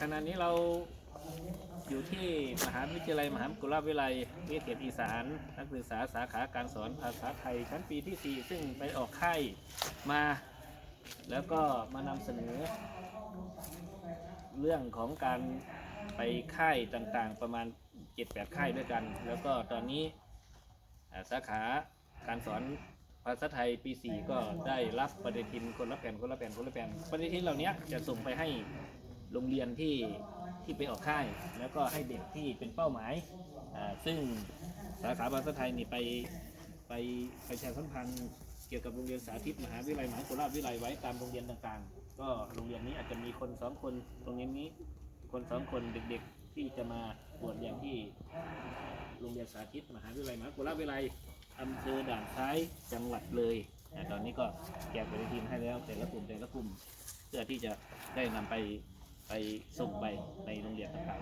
ขณะนี้เราอยู่ที่มหาวิทยาลัยมหามกุฬาวิทยาลัยวิทยาอีสาน นักศึกษาสาขาการสอนภาษาไทยชั้นปีที่ 4 ซึ่งไปออกค่ายมา แล้วก็มานำเสนอ เรื่องของการไปค่ายต่างๆ ประมาณ 7-8 ค่ายด้วยกัน แล้วก็ตอนนี้สาขาการสอนภาษาไทยปี 4 ก็ได้รับปฏิทินคนละแผ่นคนละแผ่นคนละแผ่นปฏิทินเหล่านี้จะส่งไปให้ โรงเรียนที่ที่ไปออกค่าย แล้วก็ให้เด็กที่เป็นเป้าหมายซึ่งสาขาภาษาไทยนี่ไปไปไปประชาสัมพันธ์เกี่ยวกับโรงเรียนสาธิตมหาวิทยาลัยมหาโคราชวิทยาลัยไว้ตามโรงเรียนต่างๆ ก็โรงเรียนนี้อาจจะมีคนสองคนโรงเรียนนี้คนสองคนเด็กๆที่จะมาบวชเรียนที่โรงเรียนสาธิตมหาวิทยาลัยมหาโคราชวิทยาลัยอำเภอด่านซ้ายจังหวัดเลยตอนนี้ก็แจกปฏิทินให้แล้วแต่ละกลุ่มแต่ละกลุ่ม เพื่อที่จะได้นำไปไป ส่งไปในโรงเรียนต่างๆ